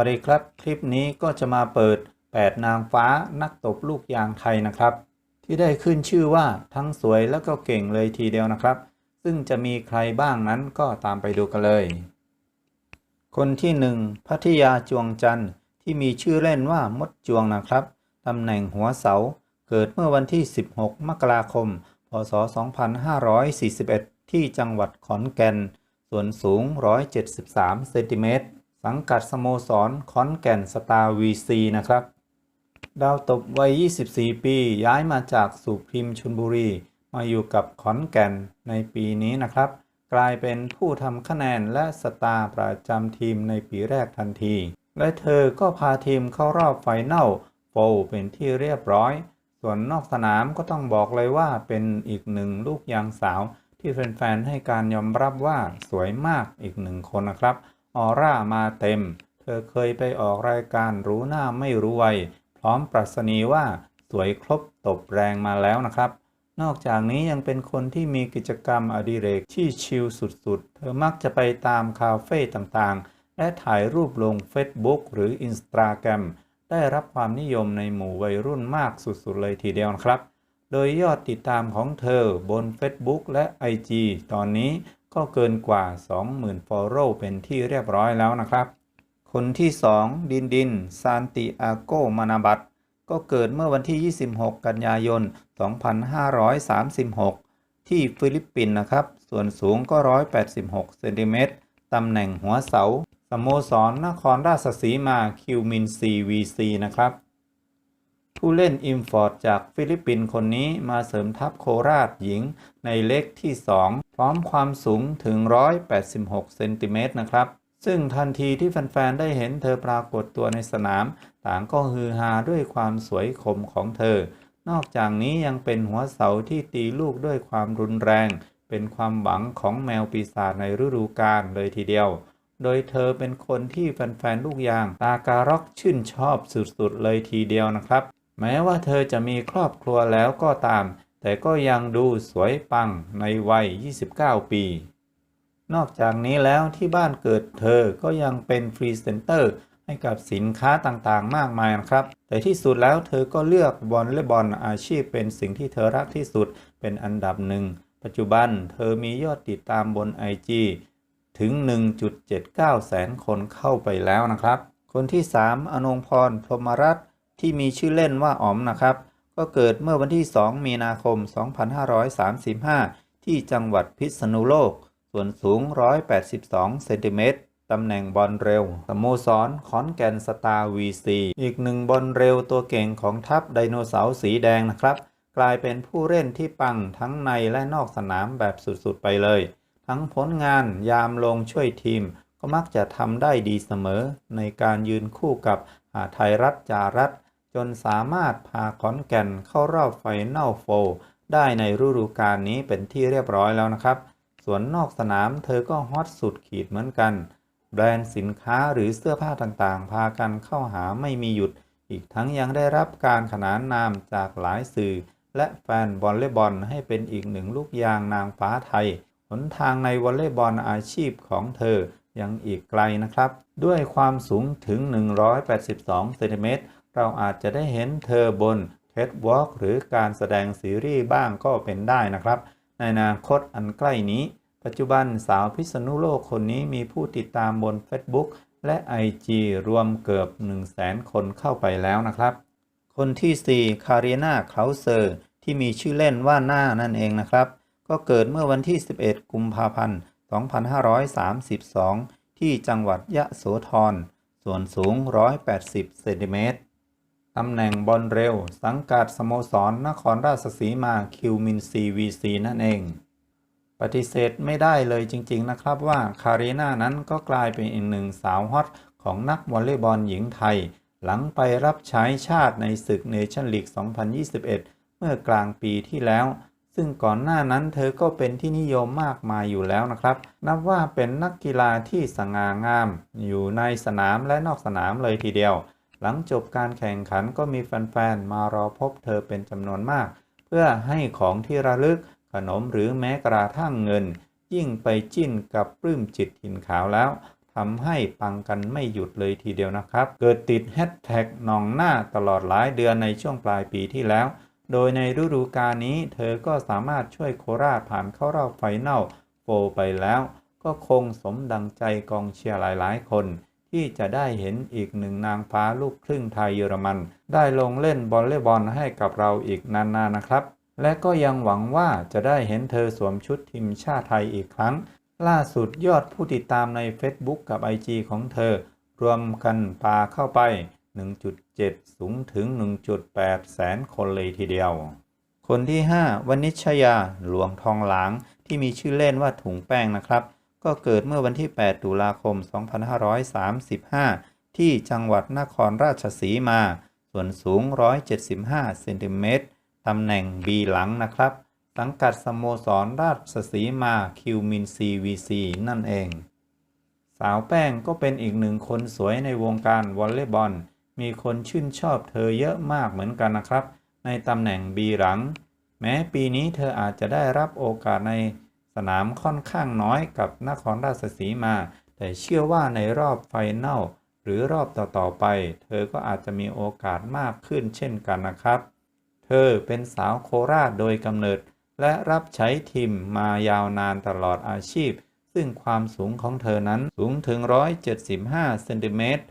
วัสดีครับ คลิปนี้ก็จะมาเปิด 8 นางฟ้านักตบลูกยางไทยนะครับ ที่ได้ขึ้นชื่อว่าทั้งสวยแล้วก็เก่งเลยทีเดียวนะครับ ซึ่งจะมีใครบ้างนั้นก็ตามไปดูกันเลย คนที่หนึ่งพัทยาจวงจันทร์ที่มีชื่อเล่นว่ามดจวงนะครับตำแหน่งหัวเสา เกิดเมื่อวันที่ 16 มกราคม พศ 2541 ที่จังหวัดขอนแก่น ส่วนสูง 173 เซนติเมตร สังกัดสโมสรขอนแก่นสตาร์วีซีนะครับ ดาวตบวัย 24 ปี ย้ายมาจากสุพริมชลบุรี มาอยู่กับขอนแก่นในปีนี้นะครับ กลายเป็นผู้ทำคะแนนและสตาร์ประจำทีมในปีแรกทันที และเธอก็พาทีมเข้ารอบไฟนอลโฟเป็นที่เรียบร้อย ส่วนนอกสนามก็ต้องบอกเลยว่าเป็นอีกหนึ่งลูกยางสาวที่แฟนๆให้การยอมรับว่าสวยมากอีกหนึ่งคนนะครับ ออร่ามาเต็ม เธอเคยไปออกรายการรู้หน้าไม่รู้วัยพร้อมปรัชนีว่าสวยครบตบแรงมาแล้วนะครับ นอกจากนี้ยังเป็นคนที่มีกิจกรรมอดิเรกที่ชิลสุดๆ เธอมักจะไปตามคาเฟ่ต่างๆ และถ่ายรูปลง Facebook หรือ Instagram ได้รับความนิยมในหมู่วัยรุ่นมากสุดๆ เลยทีเดียวนะครับ โดยยอดติดตามของเธอบน Facebook และ IG ตอนนี้ ก็เกินกว่า 20,000 Follow เป็นที่เรียบร้อยแล้วนะครับ คนที่ 2 ดินดิน ซานติอาโกมานาบัตก็เกิดเมื่อวันที่ 26 กันยายน 2536 ที่ฟิลิปปินส์นะครับ ส่วนสูงก็ 186 เซนติเมตร ตำแหน่งหัวเสา สโมสรนครราชสีมาคิวมินซีวีซีนะครับ ผู้เล่นอิมฟอร์ดจากฟิลิปปินส์คนนี้มาเสริมทัพโคราชหญิงในเล็กที่ 2 พร้อมความสูงถึง 186 เซนติเมตรนะครับ ซึ่งทันทีที่แฟนๆ ได้เห็นเธอปรากฏตัวในสนาม ต่างก็ฮือฮาด้วยความสวยคมของเธอ นอกจากนี้ยังเป็นหัวเสาที่ตีลูกด้วยความรุนแรง เป็นความหวังของแมวปีศาจในฤดูกาลเลยทีเดียว โดยเธอเป็นคนที่แฟนๆ ลูกยาง ตาการอกชื่นชอบสุดๆ เลยทีเดียวนะครับ แม้ว่าเธอจะมีครอบครัวแล้วก็ตาม แต่ก็ยังดูสวยปังในวัย 29 ปี นอกจากนี้แล้วที่บ้านเกิดเธอก็ยังเป็นฟรีเซนเตอร์ให้กับสินค้าต่างๆ มากมายนะครับ แต่ที่สุดแล้วเธอก็เลือกบอลและบอลอาชีพเป็นสิ่งที่เธอรักที่สุดเป็นอันดับหนึ่ง ปัจจุบันเธอมียอดติดตามบน IG ถึง 1.79 แสนคนเข้าไปแล้วนะครับ คนที่ 3 อนงพรพรหมรัตน์ที่มีชื่อเล่นว่าอ๋อมนะครับ ก็เกิดเมื่อวันที่ 2 มีนาคม 2535 ที่จังหวัดพิษณุโลก ส่วนสูง 182 เซนติเมตร ตำแหน่งบอลเร็ว สโมสรขอนแก่นสตาร์วีซีอีกหนึ่งบอลเร็วตัวเก่งของทัพไดโนเสาร์สีแดงนะครับ กลายเป็นผู้เล่นที่ปังทั้งในและนอกสนามแบบสุดๆไปเลย ทั้งผลงานยามลงช่วยทีม ก็มักจะทำได้ดีเสมอ ในการยืนคู่กับอาไทยรัฐจารัฐ จนสามารถพาขอนแก่นเข้ารอบไฟนอลโฟได้ในฤดูกาลนี้เป็นที่เรียบร้อยแล้วนะครับ ส่วนนอกสนามเธอก็ฮอตสุดขีดเหมือนกัน แบรนด์สินค้าหรือเสื้อผ้าต่างๆ พากันเข้าหาไม่มีหยุด อีกทั้งยังได้รับการขนานนามจากหลายสื่อ และแฟนวอลเลย์บอลให้เป็นอีกหนึ่งลูกยางนางฟ้าไทย หนทางในวอลเลย์บอลอาชีพของเธอยังอีกไกลนะครับ ด้วยความสูงถึง 182เซนติเมตร เราอาจจะได้เห็นเธอบนแคทวอล์กหรือการแสดงซีรีส์บ้างก็เป็นได้นะครับ ในอนาคตอันใกล้นี้ ปัจจุบันสาวพิษณุโลกคนนี้มีผู้ติดตามบน Facebook และ IG รวมเกือบ 100,000คนเข้าไปแล้วนะครับ คนที่ 4 คารีนาเคลาเซอร์ที่มีชื่อเล่นว่าหน้านั่นเองนะครับ ก็เกิดเมื่อวันที่ 11 กุมภาพันธ์ 2532 ที่จังหวัดยะโสธร ส่วนสูง 180 เซนติเมตร ตำแหน่งบอลเร็ว สังกัดสโมสรนครราชสีมาคิวมินซีวีซีนั่นเอง ปฏิเสธไม่ได้เลยจริงๆนะครับว่าคารีนานั้นก็กลายเป็นอีกหนึ่งสาวฮอตของนักวอลเลย์บอลหญิงไทย หลังไปรับใช้ชาติในศึกเนชั่นลีก 2021 เมื่อกลางปีที่แล้ว ซึ่งก่อนหน้านั้นเธอก็เป็นที่นิยมมากมายอยู่แล้วนะครับ นับว่าเป็นนักกีฬาที่สง่างาม อยู่ในสนามและนอกสนามเลยทีเดียว หลังจบการแข่งขันก็มีแฟนๆ มารอพบเธอเป็นจำนวนมาก เพื่อให้ของที่ระลึกขนมหรือแม้กระทั่งเงิน ยิ่งไปจิ้นกับปลื้มจิตหินขาวแล้วทำให้ปังกันไม่หยุดเลยทีเดียวนะครับ เกิดติดแฮชแท็กนองหน้าตลอดหลายเดือนในช่วงปลายปีที่แล้ว โดยในฤดูกาลนี้เธอก็สามารถช่วยโคราชผ่านเข้ารอบไฟแนลโฟไปแล้ว ก็คงสมดังใจกองเชียร์หลายๆ คน ที่จะได้เห็นอีกหนึ่งนางฟ้าลูกครึ่งไทยเยอรมัน ได้ลงเล่นบอลเล่บอลให้กับเราอีกนานๆนะครับ และก็ยังหวังว่าจะได้เห็นเธอสวมชุดทีมชาติไทยอีกครั้ง ล่าสุดยอดผู้ติดตามใน Facebook กับ IG ของเธอ รวมกันปาเข้าไป 1.7 สูงถึง 1.8 แสนคนเลยทีเดียว คนที่ 5วนิชยาหลวงทองหลางที่มีชื่อเล่นว่าถุงแป้งนะครับ ก็เกิดเมื่อวันที่ 8 ตุลาคม 2535 ที่จังหวัดนครราชสีมา ส่วนสูง 175 เซนติเมตร ตำแหน่ง B หลังนะครับ สังกัดสโมสรราชสีมาคิวมินซีวีซีนั่นเอง สาวแป้งก็เป็นอีกหนึ่งคนสวยในวงการวอลเลย์บอล มีคนชื่นชอบเธอเยอะมากเหมือนกันนะครับ ในตำแหน่ง B หลัง แม้ปีนี้เธออาจจะได้รับโอกาสใน สนามค่อนข้างน้อยกับนครราชสีมา แต่เชื่อว่าในรอบไฟนลหรือรอบต่อๆไป เธอก็อาจจะมีโอกาสมากขึ้นเช่นกันนะครับ เธอเป็นสาวโคราชโดยกำเนิด และรับใช้ทีมมายาวนานตลอดอาชีพ ซึ่งความสูงของเธอนั้นสูงถึง 175 เซนติเมตร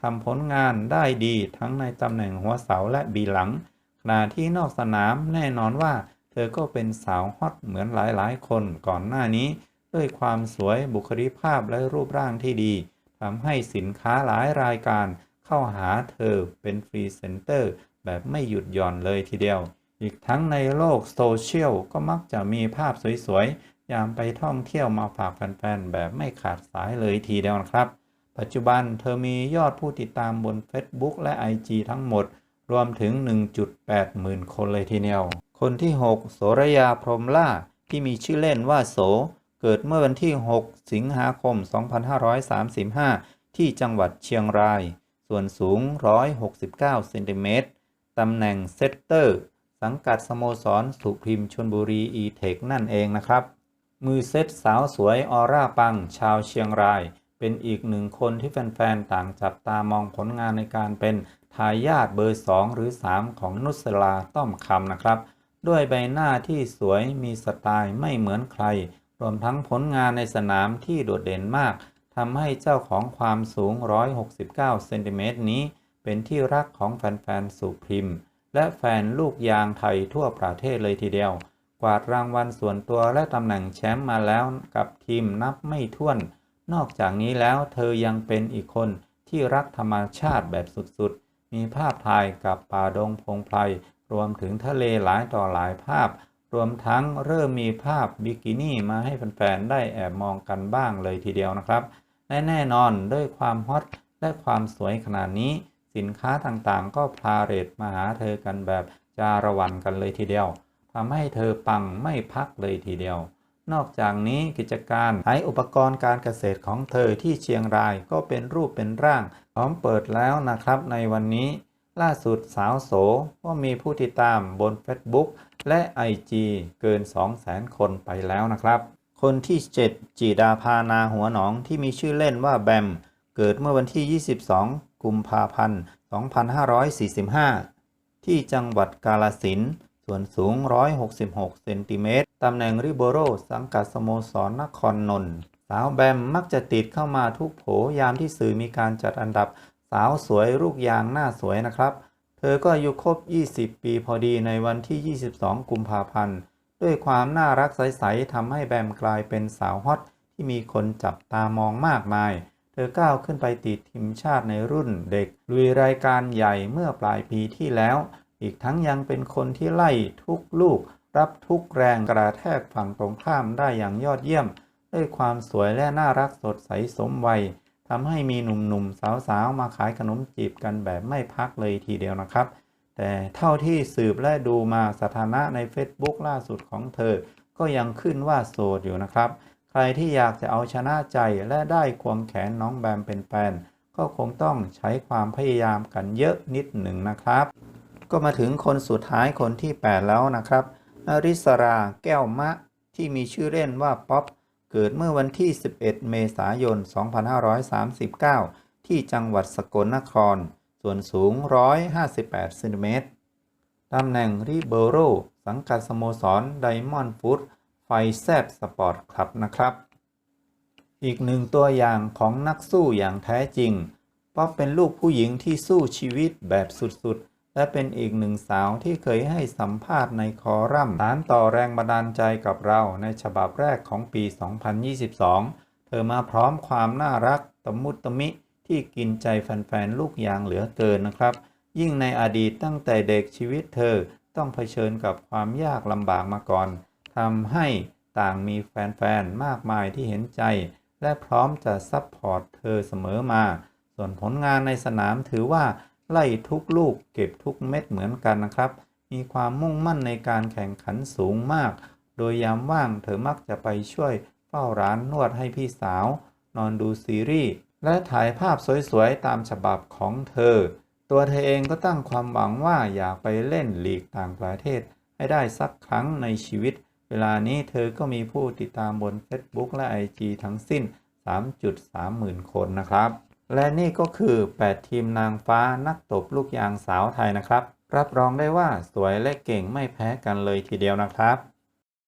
ทำผลงานได้ดีทั้งในตำแหน่งหัวเสาและบีหลังขณะที่นอกสนามแน่นอนว่า เธอก็เป็นสาวฮอตเหมือนหลายๆ คนก่อนหน้านี้ ด้วยความสวยบุคลิกภาพและรูปร่างที่ดีทำให้สินค้าหลายรายการเข้าหาเธอเป็นฟรีเซนเตอร์แบบไม่หยุดหย่อนเลยทีเดียว อีกทั้งในโลกโซเชียลก็มักจะมีภาพสวยๆ ยามไปท่องเที่ยวมาฝากแฟนๆ แบบไม่ขาดสายเลยทีเดียวนะครับ ปัจจุบันเธอมียอดผู้ติดตามบน Facebook และ IG ทั้งหมด รวมถึง 1.8 หมื่นคนเลยทีเดียว คนที่ 6 โสระยาพรหมล่าที่มีชื่อเล่นว่าโส เกิดเมื่อวันที่ 6 สิงหาคม 2535 ที่จังหวัดเชียงราย ส่วนสูง 169 เซนติเมตร ตำแหน่งเซตเตอร์ สังกัดสโมสรสุพิมชนบุรีอีเทคนั่นเองนะครับ มือเซตสาวสวยออร่าปัง ชาวเชียงราย เป็นอีกหนึ่งคนที่แฟนๆ ต่างจับตามองผลงานในการเป็นทายาทเบอร์ 2 หรือ 3 ของนุสลาต้อมคำนะครับ ด้วยใบหน้าที่สวยมีสไตล์ไม่เหมือนใคร รวมทั้งผลงานในสนามที่โดดเด่นมากทำให้เจ้าของความสูง 169 เซนติเมตรนี้ เป็นที่รักของแฟนๆ สุพริม และแฟนลูกยางไทยทั่วประเทศเลยทีเดียว กวาดรางวัลส่วนตัวและตำแหน่งแชมป์มาแล้วกับทีมนับไม่ถ้วน นอกจากนี้แล้วเธอยังเป็นอีกคนที่รักธรรมชาติแบบสุดๆ มีภาพถ่ายกับป่าดงพงไพร รวมถึงทะเลหลายต่อหลายภาพ รวมทั้งเริ่มมีภาพบิกินี่มาให้แฟนๆได้แอบมองกันบ้างเลยทีเดียวนะครับและแน่นอนด้วยความฮอตและความสวยขนาดนี้ สินค้าต่างๆ ก็พาเรทมาหาเธอกันแบบจาระวันกันเลยทีเดียวทำให้เธอปังไม่พักเลยทีเดียว นอกจากนี้กิจการขายอุปกรณ์การเกษตรของเธอที่เชียงรายก็เป็นรูปเป็นร่างพร้อมเปิดแล้วนะครับในวันนี้ ล่าสุดสาวโสก็มีผู้ติดตามบน Facebook และ IG เกิน 200,000 คนไปแล้วนะครับ คนที่ 7 จีดาพานาหัวหนองที่มีชื่อเล่นว่าแบม เกิดเมื่อวันที่ 22 กุมภาพันธ์ 2545 ที่จังหวัดกาลสินส่วนสูง 166 เซนติเมตร ตำแหน่งริโบโร สังกัดสโมสรนครนนท์ สาวแบมมักจะติดเข้ามาทุกโผยามที่สื่อมีการจัดอันดับาวสวยลูกยางหน้าสวยนะครับ เธอก็อายุครบ 20 ปีพอดีในวันที่ 22 กุมภาพันธ์ ด้วยความน่ารักใสๆทำให้แบมกลายเป็นสาวฮอตที่มีคนจับตามองมากมาย เธอก้าวขึ้นไปติดทีมชาติในรุ่นเด็ก ลุยรายการใหญ่เมื่อปลายปีที่แล้ว อีกทั้งยังเป็นคนที่ไล่ทุกลูก รับทุกแรงกระแทกฝั่งตรงข้ามได้อย่างยอดเยี่ยม ด้วยความสวยและน่ารักสดใสสมวัย ทำให้มีหนุ่มๆสาวๆมาขายขนมจีบกันแบบไม่พักเลยทีเดียวนะครับ แต่เท่าที่สืบและดูมาสถานะใน Facebook ล่าสุดของเธอ ก็ยังขึ้นว่าโสดอยู่นะครับ ใครที่อยากจะเอาชนะใจและได้ควงแขนน้องแบมเป็นแฟนก็คงต้องใช้ความพยายามกันเยอะนิดหนึ่งนะครับ ก็มาถึงคนสุดท้ายคนที่ 8 แล้วนะครับ อริสราแก้วมะที่มีชื่อเล่นว่าป๊อป เกิดเมื่อวันที่ 11 เมษายน 2539 ที่จังหวัดสกลนคร ส่วนสูง 158 เซนติเมตร ตำแหน่งริเบโร สังกัดสโมสรไดมอนด์ฟุตไฟแซบสปอร์ตคลับนะครับ อีกหนึ่งตัวอย่างของนักสู้อย่างแท้จริงป๊อปเป็นลูกผู้หญิงที่สู้ชีวิตแบบสุดๆ และเป็นอีกหนึ่งสาวที่เคยให้สัมภาษณ์ในคอรัมน์สารต่อแรงบันดาลใจกับเราในฉบับแรกของปี 2022 เธอมาพร้อมความน่ารักตมุตมิที่กินใจแฟนๆ ลูกยางเหลือเกินนะครับ ยิ่งในอดีตตั้งแต่เด็กชีวิตเธอต้องเผชิญกับความยากลำบากมาก่อนทำให้ต่างมีแฟนๆ มากมายที่เห็นใจ และพร้อมจะซัพพอร์ตเธอเสมอมา ส่วนผลงานในสนามถือว่า ไล่ทุกลูกเก็บทุกเม็ดเหมือนกันนะครับ มีความมุ่งมั่นในการแข่งขันสูงมาก โดยยามว่างเธอมักจะไปช่วยเฝ้าร้านนวดให้พี่สาว นอนดูซีรีส์และถ่ายภาพสวยๆ ตามฉบับของเธอ ตัวเธอเองก็ตั้งความหวังว่าอยากไปเล่นลีกต่างประเทศ ให้ได้สักครั้งในชีวิต เวลานี้เธอก็มีผู้ติดตามบน Facebook และ IG ทั้งสิ้น 3.3 หมื่นคนนะครับ และนี่ก็คือ 8 ทีมนางฟ้านักตบลูกยางสาวไทยนะครับ รับรองได้ว่าสวยและเก่งไม่แพ้กันเลยทีเดียวนะครับ